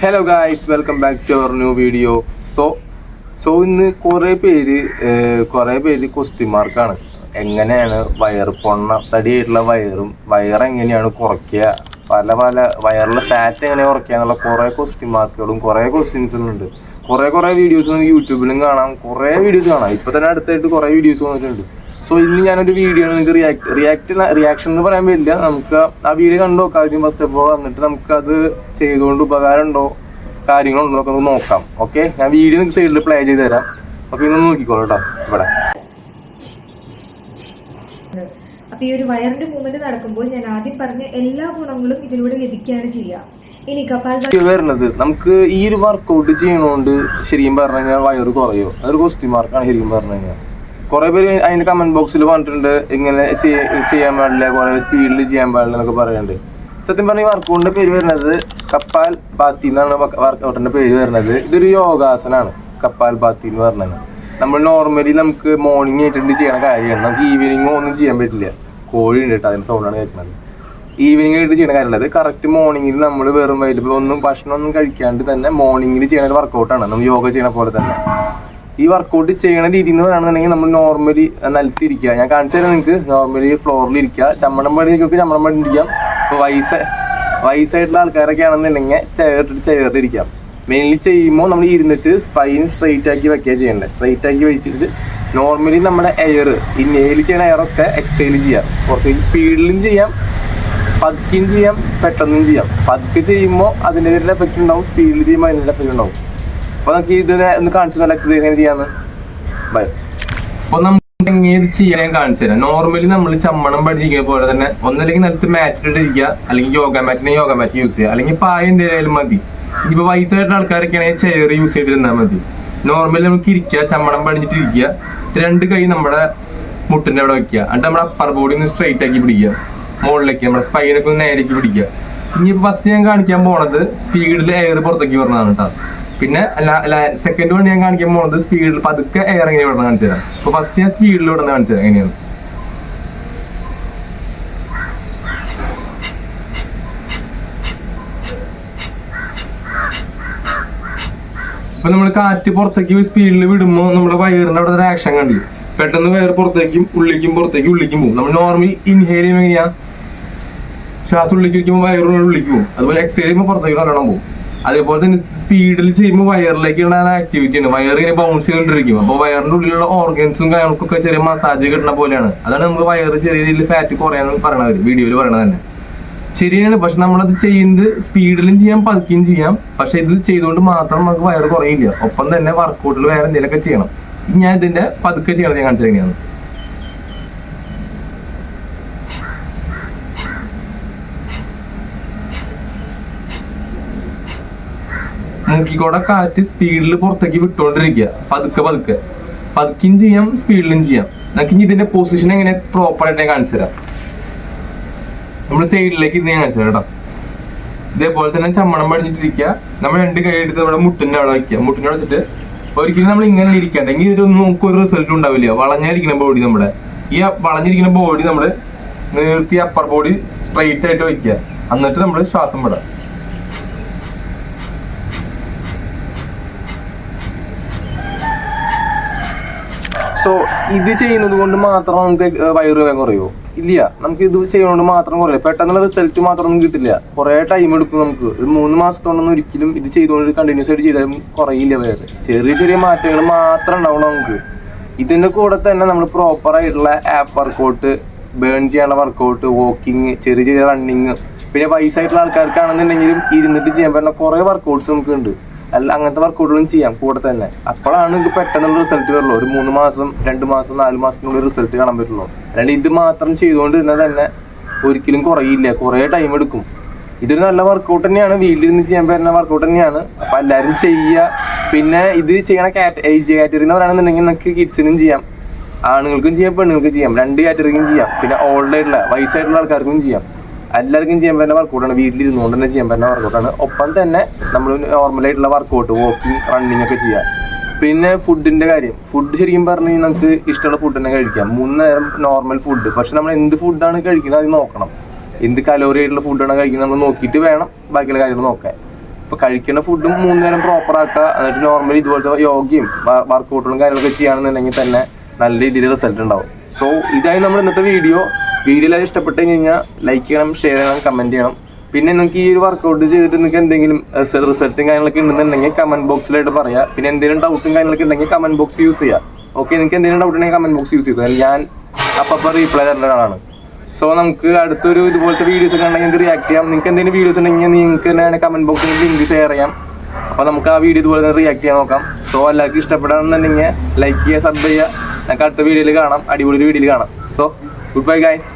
Hello guys welcome back to our new video so so ഇന്ന് കുറേ പേര് കുറേ പേര് ക്വസ്റ്റ്യൻ മാർക്കാണ് എങ്ങനെയാണ് വയർ പൊണ്ണ തടിയായിട്ടുള്ള വയറും വയർ എങ്ങനെയാണ് കുറയ്ക്കുക? പല പല വയറിലെ ഫാറ്റ് എങ്ങനെ കുറയ്ക്കുക എന്നുള്ള കുറേ ക്വസ്റ്റ്യൻ മാർക്കുകളും കുറേ ക്വസ്റ്റ്യൻസും ഉണ്ട്. കുറേ കുറേ വീഡിയോസ് നമുക്ക് യൂട്യൂബിലും കാണാം. കുറേ വീഡിയോസ് കാണാം. ഇപ്പോൾ തന്നെ അടുത്തായിട്ട് കുറേ വീഡിയോസ് വന്നിട്ടുണ്ട്. സോ ഇന്ന് ഞാനൊരു വീഡിയോ നിങ്ങൾക്ക് റിയാക്ട് റിയാക്ട് റിയാക്ഷൻ എന്ന് പറയാൻ പറ്റില്ല നമുക്ക് ആ വീഡിയോ കണ്ടു? നോക്കാം ആദ്യം ഫസ്റ്റ് ഓഫ് ഓൾ എന്നിട്ട് നമുക്ക് അത് ചെയ്തുകൊണ്ട് ഉപകാരം ഉണ്ടോ? കാര്യങ്ങളുണ്ടോ ഒക്കെ നോക്കാം. ഓക്കെ ഞാൻ വീഡിയോ നിങ്ങൾക്ക് സൈഡിൽ പ്ലേ ചെയ്ത് തരാം. അപ്പൊ ഇന്ന് നോക്കിക്കോളൂ കേട്ടോ ഇവിടെ. അപ്പൊ ഈ ഒരു വയറിന്റെ മൂവ്മെന്റ് നടക്കുമ്പോൾ ഞാൻ ആദ്യം പറഞ്ഞ എല്ലാ ഗുണങ്ങളും ഇതിലൂടെ ലഭിക്കുകയാണ് ചെയ്യുക. വരുന്നത് നമുക്ക് ഈ ഒരു വർക്കൗട്ട് ചെയ്യണോണ്ട് ശരിക്കും പറഞ്ഞു കഴിഞ്ഞാൽ വയറ് കുറയോ. അതൊരു ക്വസ്റ്റ്യൻ മാർക്കാണ് ശരിക്കും പറഞ്ഞു കഴിഞ്ഞാൽ കുറെ പേര് അതിന്റെ കമന്റ് ബോക്സിൽ പറഞ്ഞിട്ടുണ്ട്. ഇങ്ങനെ ചെയ്യ- ചെയ്യാൻ പാടില്ല കുറെ സ്പീഡിൽ ചെയ്യാൻ പാടില്ല എന്നൊക്കെ പറയുന്നുണ്ട് സത്യം പറഞ്ഞ വർക്കൗട്ടിന്റെ പേര് വരുന്നത് കപ്പാൽ ബാത്തി എന്നാണ് വർക്കൗട്ടിന്റെ പേര് വരുന്നത്. ഇതൊരു യോഗാസനാണ് കപ്പാൽ ബാത്തി എന്ന് പറഞ്ഞത്. നമ്മൾ നോർമലി നമുക്ക് മോർണിംഗ് ആയിട്ടുണ്ട് ചെയ്യണ കാര്യമാണ്. നമുക്ക് ഈവനിങ് ഒന്നും ചെയ്യാൻ പറ്റില്ല. കോഴി ഉണ്ട് കേട്ടോ അതിന്റെ സൗണ്ടാണ് കേൾക്കുന്നത് ഈവനിങ് ആയിട്ട് ചെയ്യണ കാര്യമല്ല. അത് കറക്റ്റ് മോർണിംഗിൽ നമ്മൾ വെറും വൈകിട്ട് ഒന്നും ഭക്ഷണം ഒന്നും കഴിക്കാണ്ട് തന്നെ മോർണിംഗിൽ ചെയ്യണ ഒരു വർക്കൗട്ടാണ് നമ്മൾ യോഗ ചെയ്യണ പോലെ തന്നെ. ഈ വർക്കൗട്ട് ചെയ്യണ രീതി എന്ന് പറയുകയാണെന്നുണ്ടെങ്കിൽ നമ്മൾ നോർമലി നിലത്തിരിക്കുക. ഞാൻ കാണിച്ചു തരാം നിങ്ങൾക്ക്. നോർമലി ഫ്ലോറിൽ ഇരിക്കുക. ചമ്മണം പണി നിങ്ങൾക്ക് ചമ്മണം പണി ഇരിക്കാം. ഇപ്പോൾ വയസ്സ് വയസ്സായിട്ടുള്ള ആൾക്കാരൊക്കെ ആണെന്നുണ്ടെങ്കിൽ ചെയറിട്ട് ചെയറിലിരിക്കാം മെയിൻലി ചെയ്യുമ്പോൾ നമ്മൾ ഇരുന്നിട്ട് സ്പൈൻ സ്ട്രെയിറ്റ് ആക്കി വെക്കുക ചെയ്യേണ്ടത് സ്ട്രെയിറ്റ് ആക്കി വെച്ചിട്ട് നോർമലി നമ്മുടെ എയർ ഈ നെയിൽ ചെയ്യുന്ന എയറൊക്കെ എക്സൈൽ ചെയ്യാം. കുറച്ച് സ്പീഡിലും ചെയ്യാം. പതുക്കിയും ചെയ്യാം. പെട്ടെന്നും ചെയ്യാം. പതുക്കെ ചെയ്യുമ്പോൾ അതിന്റെതായിട്ടുള്ള എഫക്റ്റ് ഉണ്ടാവും. സ്പീഡിൽ ചെയ്യുമ്പോൾ അതിന്റെ എഫക്റ്റ് ഉണ്ടാവും. അപ്പോൾ നമുക്ക് ഇത് ഒന്ന് കാണിച്ചു നല്ല എങ്ങനെ ചെയ്യാന്ന്. ബൈ അപ്പൊ നമുക്ക് എങ്ങനെ ചെയ്യാൻ കാണിച്ചു തരാം. നോർമലി നമ്മൾ ചമ്മണം പഠിച്ചിരിക്കുന്ന പോലെ തന്നെ ഒന്നല്ലെങ്കിൽ നിലത്ത് മാറ്റ് ഇട്ടിരിക്കുക അല്ലെങ്കിൽ യോഗ മാറ്റിനെ യോഗ മാറ്റ് യൂസ് ചെയ്യുക. അല്ലെങ്കിൽ പായ എന്തായാലും മതി. ഇപ്പൊ വയസ്സായിട്ടുള്ള ആൾക്കാരൊക്കെ ആണെങ്കിൽ ചെയർ യൂസ് ചെയ്തിരുന്നാൽ മതി. നോർമലി നമുക്ക് ഇരിക്കുക ചമ്മണം പടിഞ്ഞിട്ട് ഇരിക്കുക രണ്ട് കൈ നമ്മുടെ മുട്ടിന്റെ അവിടെ വെക്കുക. എന്നിട്ട് നമ്മുടെ അപ്പർ ബോഡി ഒന്ന് സ്ട്രെയിറ്റ് ആക്കി പിടിക്കുക. മുകളിലേക്ക് നമ്മുടെ സ്പൈനൊക്കെ ഒന്ന് നേരേക്ക് പിടിക്കുക. ഇനി ഫസ്റ്റ് ഞാൻ കാണിക്കാൻ പോണത് സ്പീഡിൽ എയർ പുറത്തേക്ക് വരണതാണ് കേട്ടോ പിന്നെ സെക്കൻഡ് വൺ ഞാൻ കാണിക്കാൻ പോകുന്നത് സ്പീഡിൽ പതുക്കെ എയർ എങ്ങനെ വിടണം കാണിച്ചു തരാം. അപ്പൊ ഫസ്റ്റ് ഞാൻ സ്പീഡിൽ വിടുന്ന കാണിച്ചു തരാം. എങ്ങനെയാണ്? ഇപ്പൊ നമ്മൾ കാറ്റ് പുറത്തേക്ക് സ്പീഡിൽ വിടുമ്പോൾ നമ്മുടെ വയറിന്റെ അവിടെ ആക്ഷൻ കണ്ടില്ല? പെട്ടെന്ന് വയർ പുറത്തേക്കും ഉള്ളിലേക്കും പുറത്തേക്കും ഉള്ളിലേക്കും പോകും. നമ്മൾ നോർമലി ഇൻഹേൽ ചെയ്യുമ്പോൾ ശ്വാസം ഉള്ളിലേക്ക് വയറിനുള്ള ഉള്ളിലേക്ക് പോകും. അതുപോലെ എക്സൈൽ ചെയ്യുമ്പോൾ പുറത്തേക്ക് നല്ലോണം പോകും. അതേപോലെ തന്നെ സ്പീഡിൽ ചെയ്യുമ്പോൾ വയറിലേക്ക് ആക്ടിവിറ്റി ആണ്. വയർ ഇങ്ങനെ ബൗൺസ് ചെയ്തുകൊണ്ടിരിക്കും അപ്പോൾ വയറിന്റെ ഉള്ളിലുള്ള ഓർഗൻസും കാര്യങ്ങൾക്കൊക്കെ ചെറിയ മസാജ് കിട്ടുന്ന പോലെയാണ്. അതാണ് നമുക്ക് വയർ ചെറിയ രീതിയിൽ ഫാറ്റ് കുറയാന്ന് പറയണത് വീഡിയോയിൽ പറയണത് തന്നെ. ശരിയാണ്. പക്ഷെ നമ്മളത് ചെയ്യുന്നത് സ്പീഡിലും ചെയ്യാം പതുക്കിയും ചെയ്യാം. പക്ഷെ ഇത് ചെയ്തുകൊണ്ട് മാത്രം നമുക്ക് വയറ് കുറയില്ല. ഒപ്പം തന്നെ വർക്കൗട്ടിൽ വേറെ എന്തെങ്കിലുമൊക്കെ ചെയ്യണം. ഞാൻ ഇതിന്റെ പതുക്കെ ചെയ്യണത് ഞാൻ കാണിച്ചത് എങ്ങനെയാണ് മൂക്കിക്കൂടെ കാറ്റ് സ്പീഡിൽ പുറത്തേക്ക് വിട്ടുകൊണ്ടിരിക്കുക പതുക്കെ പതുക്കെ. പതുക്കിയും ചെയ്യാം സ്പീഡിലും ചെയ്യാം. നമുക്ക് ഇതിന്റെ പൊസിഷൻ എങ്ങനെ പ്രോപ്പർ ആയിട്ട് ഞാൻ കാണിച്ചു തരാം. നമ്മൾ സൈഡിലേക്ക് ഇരുന്ന് ഞാൻ കാണിച്ചു തരാം കേട്ടോ. ഇതേപോലെ തന്നെ ചമ്മണം പടിഞ്ഞിട്ടിരിക്കുക നമ്മൾ രണ്ട് കൈ എടുത്ത് നമ്മുടെ മുട്ടിന്റെ അവിടെ വയ്ക്കുക മുട്ടിന്റെ അവിടെ വെച്ചിട്ട് ഒരിക്കലും നമ്മൾ ഇങ്ങനെ ഇരിക്കണ്ടെങ്കിൽ ഇതൊന്നും നമുക്ക് ഒരു റിസൾട്ട് ഉണ്ടാവില്ല. വളഞ്ഞിരിക്കുന്ന ബോഡി നമ്മുടെ. ഈ വളഞ്ഞിരിക്കുന്ന ബോഡി നമ്മൾ നിർത്തി അപ്പർ ബോഡി സ്ട്രൈറ്റ് ആയിട്ട് വയ്ക്കുക എന്നിട്ട് നമ്മൾ ശ്വാസം വിടാം. സോ ഇത് ചെയ്യുന്നത് കൊണ്ട് മാത്രം നമുക്ക് വയറ് വേഗം കുറയുമോ ഇല്ല. നമുക്ക് ഇത് ചെയ്യുന്നതുകൊണ്ട് മാത്രം കുറയില്ല പെട്ടെന്നുള്ള റിസൾട്ട് മാത്രമൊന്നും കിട്ടില്ല. കുറേ ടൈം എടുക്കും നമുക്ക്. ഒരു മൂന്ന് മാസത്തോണ്ടൊന്നും ഒരിക്കലും ഇത് ചെയ്തുകൊണ്ട് കണ്ടിന്യൂസ് ആയിട്ട് ചെയ്താലും കുറയില്ല വേറെ ചെറിയ ചെറിയ മാറ്റങ്ങൾ മാത്രം ഉണ്ടാവുള്ളൂ നമുക്ക്. ഇതിന്റെ കൂടെ തന്നെ നമ്മൾ പ്രോപ്പർ ആയിട്ടുള്ള ആപ്പ് വർക്കൗട്ട് ബേൺ ചെയ്യാനുള്ള വർക്കൗട്ട് വാക്കിങ് ചെറിയ ചെറിയ റണ്ണിങ് പിന്നെ വയസ്സായിട്ടുള്ള ആൾക്കാർക്കാണെന്നുണ്ടെങ്കിലും ഇരുന്നിട്ട് ചെയ്യാൻ പറ്റുന്ന കുറേ വർക്കൗട്ട്സ് നമുക്ക് ഉണ്ട് അല്ല അങ്ങനത്തെ വർക്കൗട്ടുകളും ചെയ്യാം കൂടെ തന്നെ. അപ്പോഴാണ് നിങ്ങൾക്ക് പെട്ടെന്നുള്ള റിസൾട്ട് വരുള്ളൂ. ഒരു മൂന്ന് മാസം രണ്ട് മാസം നാല് മാസത്തിനുള്ളിൽ റിസൾട്ട് കാണാൻ പറ്റുള്ളൂ. അല്ലാണ്ട് ഇത് മാത്രം ചെയ്തുകൊണ്ടിരുന്നാൽ തന്നെ ഒരിക്കലും കുറയില്ല. കുറേ ടൈം എടുക്കും. ഇതൊരു നല്ല വർക്കൗട്ട് തന്നെയാണ്. വീട്ടിലിരുന്ന് ചെയ്യാൻ പറ്റുന്ന വർക്കൗട്ട് തന്നെയാണ്. അപ്പൊ എല്ലാവരും ചെയ്യുക. പിന്നെ ഇത് ചെയ്യണ കാറ്റ ഏജ് കാറ്റഗറി എന്ന് പറയുകയാണെന്നുണ്ടെങ്കിൽ നിങ്ങൾക്ക് കിഡ്സിനും ചെയ്യാം. ആണുങ്ങൾക്കും ചെയ്യാം പെണ്ണുങ്ങൾക്കും ചെയ്യാം. രണ്ട് കാറ്റഗറിക്കും ചെയ്യാം. പിന്നെ ഓൾഡ് ആയിട്ടുള്ള വയസ്സായിട്ടുള്ള ആൾക്കാർക്കും ചെയ്യാം. എല്ലാവർക്കും ചെയ്യാൻ പറ്റുന്ന വർക്കൗട്ടാണ് വീട്ടിലിരുന്നുകൊണ്ട് തന്നെ ചെയ്യാൻ പറ്റുന്ന വർക്കൗട്ടാണ് ഒപ്പം തന്നെ നമ്മൾ നോർമലായിട്ടുള്ള വർക്കൗട്ട് വാക്കിംഗ് റണ്ണിങ് ഒക്കെ ചെയ്യാം. പിന്നെ ഫുഡിന്റെ കാര്യം. ഫുഡ് ശരിക്കും പറഞ്ഞു കഴിഞ്ഞാൽ നമുക്ക് ഇഷ്ടമുള്ള ഫുഡ് തന്നെ കഴിക്കാം. മൂന്ന് നേരം നോർമൽ ഫുഡ് പക്ഷെ നമ്മൾ എന്ത് ഫുഡാണ് കഴിക്കുന്നത് അത് നോക്കണം. എന്ത് കലോറി ആയിട്ടുള്ള ഫുഡാണ് കഴിക്കുന്നത് നമ്മൾ നോക്കിയിട്ട് വേണം ബാക്കിയുള്ള കാര്യങ്ങൾ നോക്കാൻ. ഇപ്പോൾ കഴിക്കുന്ന ഫുഡും മൂന്ന് നേരം പ്രോപ്പർ ആക്കുക. എന്നിട്ട് നോർമലി ഇതുപോലത്തെ യോഗയും വർക്കൗട്ടുകളും കാര്യങ്ങളൊക്കെ ചെയ്യുകയാണെന്നുണ്ടെങ്കിൽ തന്നെ നല്ല രീതിയിൽ റിസൾട്ട് ഉണ്ടാവും. സോ ഇതായി നമ്മൾ ഇന്നത്തെ വീഡിയോ വീഡിയോ എല്ലാവരും ഇഷ്ടപ്പെട്ട് കഴിഞ്ഞാൽ ലൈക്ക് ചെയ്യണം ഷെയർ ചെയ്യണം കമന്റ് ചെയ്യണം. പിന്നെ നിങ്ങൾക്ക് ഈ ഒരു വർക്കൗട്ട് ചെയ്തിട്ട് നിങ്ങൾക്ക് എന്തെങ്കിലും റിസൾട്ടും കാര്യങ്ങളൊക്കെ ഉണ്ടെന്നുണ്ടെങ്കിൽ കമന്റ് ബോക്സിലായിട്ട് പറയാം. പിന്നെ എന്തെങ്കിലും ഡൗട്ടും കാര്യങ്ങളൊക്കെ ഉണ്ടെങ്കിൽ കമന്റ് ബോക്സ് യൂസ് ചെയ്യാം. ഓക്കെ നിങ്ങൾക്ക് എന്തെങ്കിലും ഡൗട്ട് ഉണ്ടെങ്കിൽ കമന്റ് ബോക്സ് യൂസ് ചെയ്തു. ഞാൻ അപ്പം റീപ്ലൈ തരേണ്ട ഒരാളാണ്. സോ നമുക്ക് അടുത്തൊരു ഇതുപോലത്തെ വീഡിയോസ് ഒക്കെ ഉണ്ടെങ്കിൽ നിങ്ങൾക്ക് റിയാക്ട് ചെയ്യാം. നിങ്ങൾക്ക് എന്തെങ്കിലും വീഡിയോസ് ഉണ്ടെങ്കിൽ നിങ്ങൾക്ക് തന്നെ കമന്റ് ബോക്സിൽ ലിങ്ക് ഷെയർ ചെയ്യാം. അപ്പോൾ നമുക്ക് ആ വീഡിയോ ഇതുപോലെ തന്നെ റിയാക്ട് ചെയ്യാൻ നോക്കാം. സോ എല്ലാവർക്കും ഇഷ്ടപ്പെടാണെന്നുണ്ടെങ്കിൽ ലൈക്ക് ചെയ്യുക സബ് ചെയ്യുക. നമുക്ക് അടുത്ത വീഡിയോയിൽ കാണാം. അടിപൊളി വീഡിയോയിൽ കാണാം. So good bye guys